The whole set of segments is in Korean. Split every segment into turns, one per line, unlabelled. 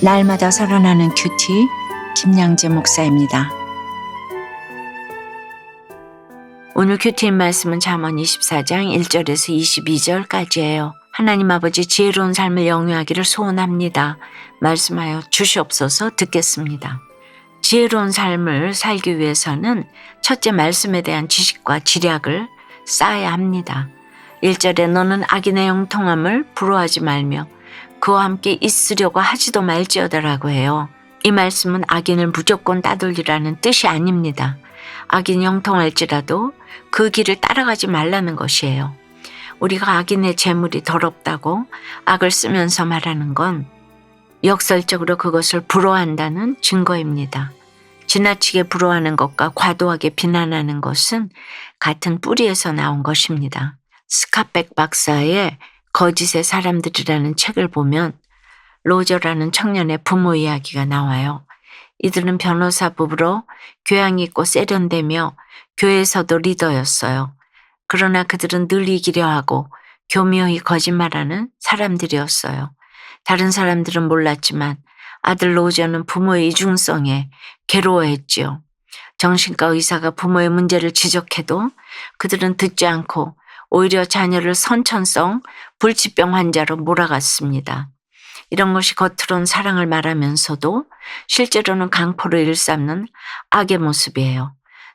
날마다 살아나는 큐티 김양재 목사입니다. 오늘 큐티인 말씀은 잠언 24장 1절에서 22절까지예요. 하나님 아버지 지혜로운 삶을 영위하기를 소원합니다. 말씀하여 주시옵소서 듣겠습니다. 지혜로운 삶을 살기 위해서는 첫째 말씀에 대한 지식과 지략을 쌓아야 합니다. 1절에 너는 악인의 형통함을 부러워하지 말며 그와 함께 있으려고 하지도 말지어다라고 해요. 이 말씀은 악인을 무조건 따돌리라는 뜻이 아닙니다. 악인이 형통할지라도 그 길을 따라가지 말라는 것이에요. 우리가 악인의 재물이 더럽다고 악을 쓰면서 말하는 건 역설적으로 그것을 부러워한다는 증거입니다. 지나치게 부러워하는 것과 과도하게 비난하는 것은 같은 뿌리에서 나온 것입니다. 스카백 박사의 거짓의 사람들이라는 책을 보면 로저라는 청년의 부모 이야기가 나와요. 이들은 변호사 부부로 교양이 있고 세련되며 교회에서도 리더였어요. 그러나 그들은 늘 이기려 하고 교묘히 거짓말하는 사람들이었어요. 다른 사람들은 몰랐지만 아들 로저는 부모의 이중성에 괴로워했지요. 정신과 의사가 부모의 문제를 지적해도 그들은 듣지 않고 오히려 자녀를 선천성 불치병 환자로 몰아갔습니다. 이런 것이 겉으론 사랑을 말하면서도 실제로는 강포를 일삼는 악의 모습이에요.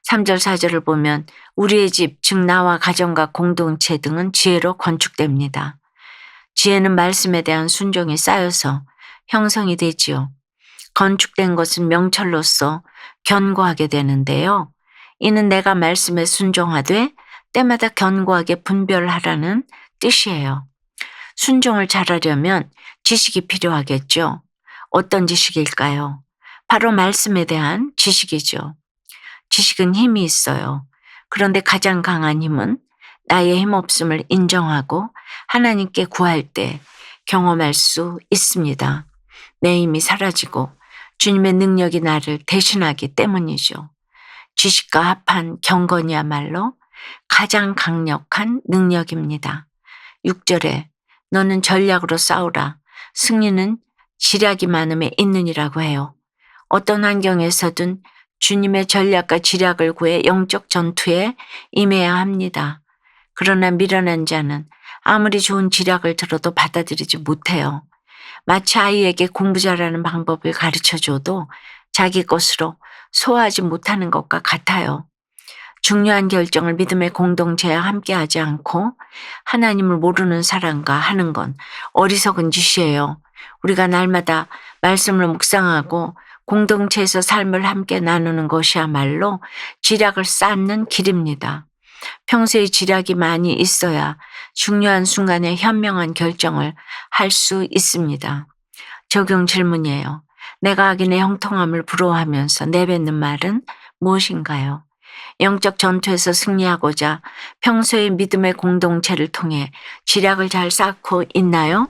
3절, 4절을 보면 우리의 집, 즉 나와 가정과 공동체 등은 지혜로 건축됩니다. 지혜는 말씀에 대한 순종이 쌓여서 형성이 되지요. 건축된 것은 명철로서 견고하게 되는데요. 이는 내가 말씀에 순종하되 때마다 견고하게 분별하라는 뜻이에요. 순종을 잘하려면 지식이 필요하겠죠. 어떤 지식일까요? 바로 말씀에 대한 지식이죠. 지식은 힘이 있어요. 그런데 가장 강한 힘은 나의 힘없음을 인정하고 하나님께 구할 때 경험할 수 있습니다. 내 힘이 사라지고 주님의 능력이 나를 대신하기 때문이죠. 지식과 합한 경건이야말로 가장 강력한 능력입니다. 6절에 너는 전략으로 싸우라. 승리는 지략이 많음에 있느니라고 해요. 어떤 환경에서든 주님의 전략과 지략을 구해 영적 전투에 임해야 합니다. 그러나 미련한 자는 아무리 좋은 지략을 들어도 받아들이지 못해요. 마치 아이에게 공부 잘하는 방법을 가르쳐 줘도 자기 것으로 소화하지 못하는 것과 같아요. 중요한 결정을 믿음의 공동체와 함께 하지 않고 하나님을 모르는 사람과 하는 건 어리석은 짓이에요. 우리가 날마다 말씀을 묵상하고 공동체에서 삶을 함께 나누는 것이야말로 지략을 쌓는 길입니다. 평소에 지략이 많이 있어야 중요한 순간에 현명한 결정을 할 수 있습니다. 적용 질문이에요. 내가 악인의 형통함을 부러워하면서 내뱉는 말은 무엇인가요? 영적 전투에서 승리하고자 평소의 믿음의 공동체를 통해 지략을 잘 쌓고 있나요?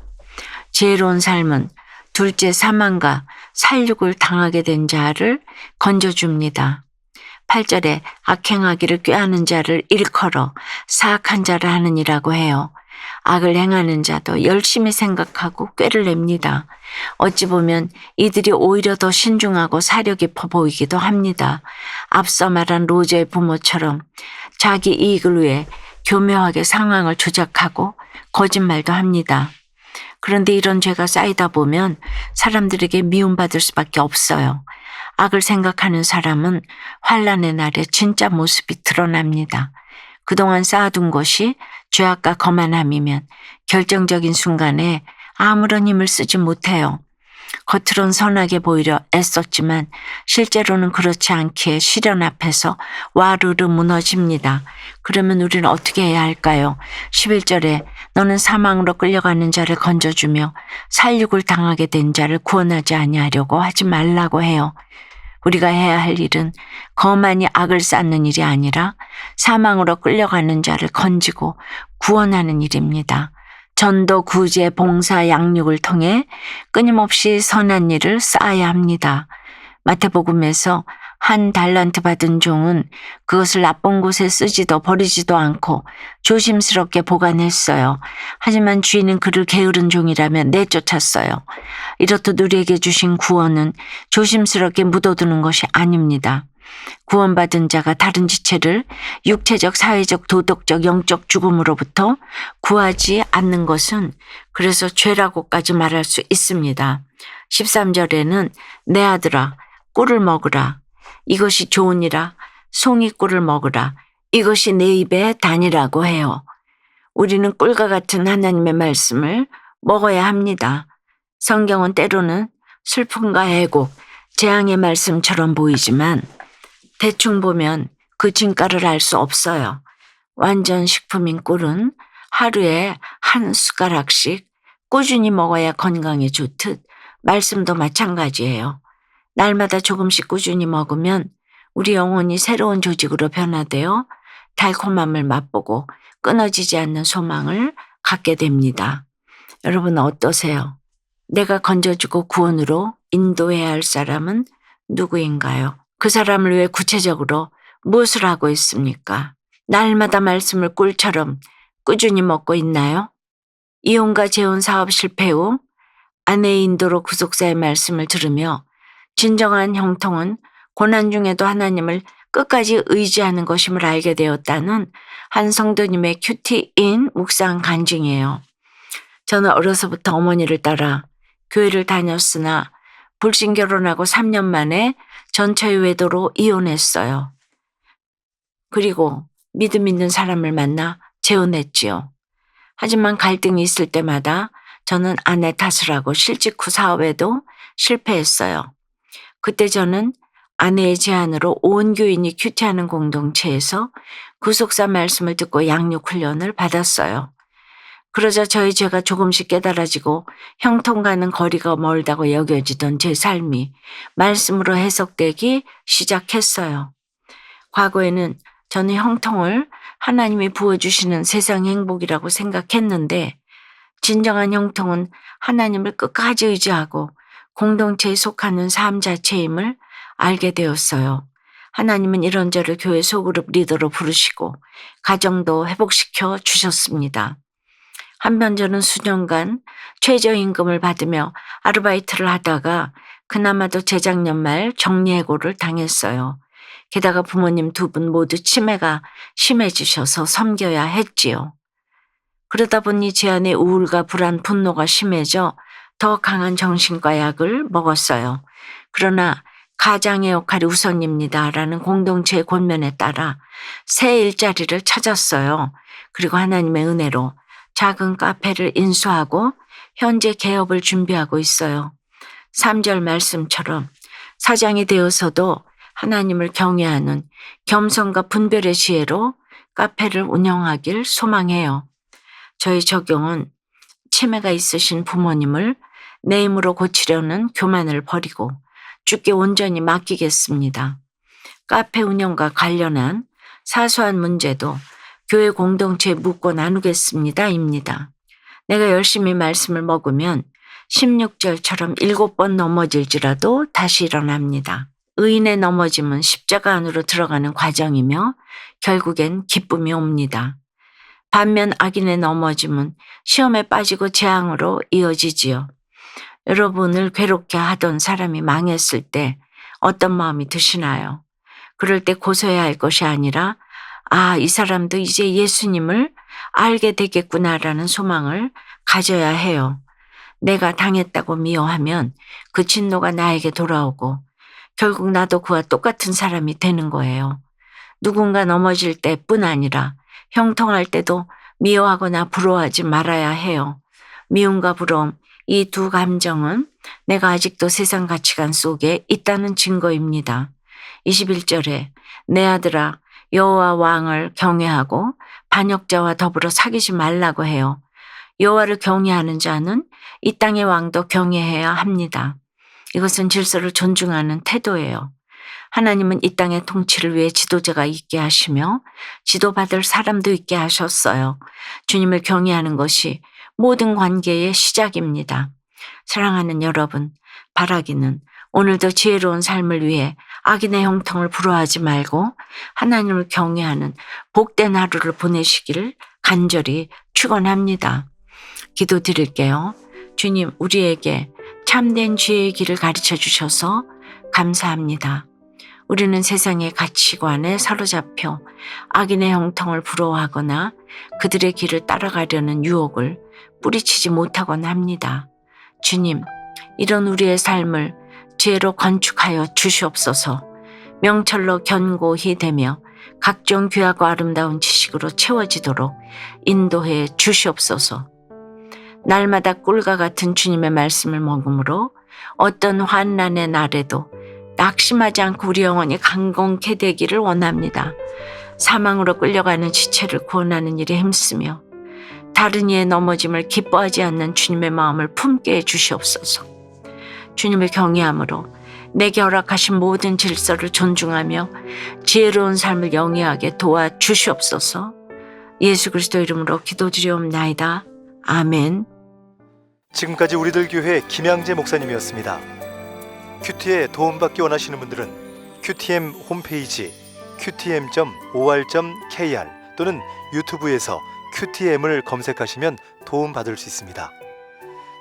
지혜로운 삶은 둘째 사망과 살육을 당하게 된 자를 건져줍니다. 8절에 악행하기를 꾀하는 자를 일컬어 사악한 자를 하느니라고 해요. 악을 행하는 자도 열심히 생각하고 꾀를 냅니다. 어찌 보면 이들이 오히려 더 신중하고 사려 깊어 보이기도 합니다. 앞서 말한 로제의 부모처럼 자기 이익을 위해 교묘하게 상황을 조작하고 거짓말도 합니다. 그런데 이런 죄가 쌓이다 보면 사람들에게 미움받을 수밖에 없어요. 악을 생각하는 사람은 환란의 날에 진짜 모습이 드러납니다. 그동안 쌓아둔 것이 죄악과 거만함이면 결정적인 순간에 아무런 힘을 쓰지 못해요. 겉으론 선하게 보이려 애썼지만 실제로는 그렇지 않기에 시련 앞에서 와르르 무너집니다. 그러면 우리는 어떻게 해야 할까요? 11절에 너는 사망으로 끌려가는 자를 건져주며 살육을 당하게 된 자를 구원하지 아니하려고 하지 말라고 해요. 우리가 해야 할 일은 거만히 악을 쌓는 일이 아니라 사망으로 끌려가는 자를 건지고 구원하는 일입니다. 전도, 구제, 봉사, 양육을 통해 끊임없이 선한 일을 쌓아야 합니다. 마태복음에서 한 달란트 받은 종은 그것을 나쁜 곳에 쓰지도 버리지도 않고 조심스럽게 보관했어요. 하지만 주인은 그를 게으른 종이라며 내쫓았어요. 이렇듯 우리에게 주신 구원은 조심스럽게 묻어두는 것이 아닙니다. 구원받은 자가 다른 지체를 육체적, 사회적, 도덕적, 영적 죽음으로부터 구하지 않는 것은 그래서 죄라고까지 말할 수 있습니다. 13절에는 내 아들아 꿀을 먹으라 이것이 좋으니라 송이 꿀을 먹으라 이것이 내 입에 다니라고 해요. 우리는 꿀과 같은 하나님의 말씀을 먹어야 합니다. 성경은 때로는 슬픔과 애곡, 재앙의 말씀처럼 보이지만 대충 보면 그 진가를 알 수 없어요. 완전 식품인 꿀은 하루에 한 숟가락씩 꾸준히 먹어야 건강에 좋듯 말씀도 마찬가지예요. 날마다 조금씩 꾸준히 먹으면 우리 영혼이 새로운 조직으로 변화되어 달콤함을 맛보고 끊어지지 않는 소망을 갖게 됩니다. 여러분 어떠세요? 내가 건져주고 구원으로 인도해야 할 사람은 누구인가요? 그 사람을 위해 구체적으로 무엇을 하고 있습니까? 날마다 말씀을 꿀처럼 꾸준히 먹고 있나요? 이혼과 재혼 사업 실패 후 아내의 인도로 구속사의 말씀을 들으며 진정한 형통은 고난 중에도 하나님을 끝까지 의지하는 것임을 알게 되었다는 한 성도님의 큐티인 묵상 간증이에요. 저는 어려서부터 어머니를 따라 교회를 다녔으나 불신 결혼하고 3년 만에 전처의 외도로 이혼했어요. 그리고 믿음 있는 사람을 만나 재혼했지요. 하지만 갈등이 있을 때마다 저는 아내 탓을 하고 실직 후 사업에도 실패했어요. 그때 저는 아내의 제안으로 온 교인이 큐티하는 공동체에서 구속사 말씀을 듣고 양육 훈련을 받았어요. 그러자 저희 죄가 조금씩 깨달아지고 형통과는 거리가 멀다고 여겨지던 제 삶이 말씀으로 해석되기 시작했어요. 과거에는 저는 형통을 하나님이 부어주시는 세상 행복이라고 생각했는데 진정한 형통은 하나님을 끝까지 의지하고 공동체에 속하는 삶 자체임을 알게 되었어요. 하나님은 이런 저를 교회 소그룹 리더로 부르시고 가정도 회복시켜 주셨습니다. 한편 저는 수년간 최저임금을 받으며 아르바이트를 하다가 그나마도 재작년 말 정리해고를 당했어요. 게다가 부모님 두 분 모두 치매가 심해지셔서 섬겨야 했지요. 그러다 보니 제 안에 우울과 불안, 분노가 심해져 더 강한 정신과 약을 먹었어요. 그러나 가장의 역할이 우선입니다라는 공동체의 권면에 따라 새 일자리를 찾았어요. 그리고 하나님의 은혜로 작은 카페를 인수하고 현재 개업을 준비하고 있어요. 3절 말씀처럼 사장이 되어서도 하나님을 경외하는 겸손과 분별의 지혜로 카페를 운영하길 소망해요. 저희 적용은 치매가 있으신 부모님을 내 힘으로 고치려는 교만을 버리고 주께 온전히 맡기겠습니다. 카페 운영과 관련한 사소한 문제도 교회 공동체에 묻고 나누겠습니다. 입니다. 내가 열심히 말씀을 먹으면 16절처럼 일곱 번 넘어질지라도 다시 일어납니다. 의인의 넘어짐은 십자가 안으로 들어가는 과정이며 결국엔 기쁨이 옵니다. 반면 악인의 넘어짐은 시험에 빠지고 재앙으로 이어지지요. 여러분을 괴롭게 하던 사람이 망했을 때 어떤 마음이 드시나요? 그럴 때 고소해야 할 것이 아니라 아, 이 사람도 이제 예수님을 알게 되겠구나라는 소망을 가져야 해요. 내가 당했다고 미워하면 그 진노가 나에게 돌아오고 결국 나도 그와 똑같은 사람이 되는 거예요. 누군가 넘어질 때뿐 아니라 형통할 때도 미워하거나 부러워하지 말아야 해요. 미움과 부러움, 이 두 감정은 내가 아직도 세상 가치관 속에 있다는 증거입니다. 21절에 내 아들아 여호와 왕을 경외하고 반역자와 더불어 사귀지 말라고 해요. 여호와를 경외하는 자는 이 땅의 왕도 경외해야 합니다. 이것은 질서를 존중하는 태도예요. 하나님은 이 땅의 통치를 위해 지도자가 있게 하시며 지도받을 사람도 있게 하셨어요. 주님을 경외하는 것이 모든 관계의 시작입니다. 사랑하는 여러분, 바라기는 오늘도 지혜로운 삶을 위해 악인의 형통을 부러워하지 말고 하나님을 경외하는 복된 하루를 보내시기를 간절히 축원합니다. 기도 드릴게요. 주님, 우리에게 참된 지혜의 길을 가르쳐 주셔서 감사합니다. 우리는 세상의 가치관에 사로잡혀 악인의 형통을 부러워하거나 그들의 길을 따라가려는 유혹을 뿌리치지 못하곤 합니다. 주님, 이런 우리의 삶을 지혜로 건축하여 주시옵소서 명철로 견고히 되며 각종 귀하고 아름다운 지식으로 채워지도록 인도해 주시옵소서 날마다 꿀과 같은 주님의 말씀을 먹음으로 어떤 환난의 날에도 낙심하지 않고 우리 영혼이 강건케 되기를 원합니다. 사망으로 끌려가는 지체를 구원하는 일에 힘쓰며 다른 이의 넘어짐을 기뻐하지 않는 주님의 마음을 품게 해 주시옵소서. 주님을 경외함으로 내게 허락하신 모든 질서를 존중하며 지혜로운 삶을 영위하게 도와 주시옵소서. 예수 그리스도 이름으로 기도드리옵나이다. 아멘.
지금까지 우리들 교회 김양재 목사님이었습니다. 큐티에 도움받기 원하시는 분들은 큐티엠 홈페이지 qtm.or.kr 또는 유튜브에서 큐티엠을 검색하시면 도움받을 수 있습니다.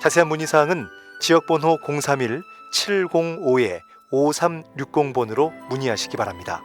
자세한 문의 사항은 지역번호 031-705-5360번으로 문의하시기 바랍니다.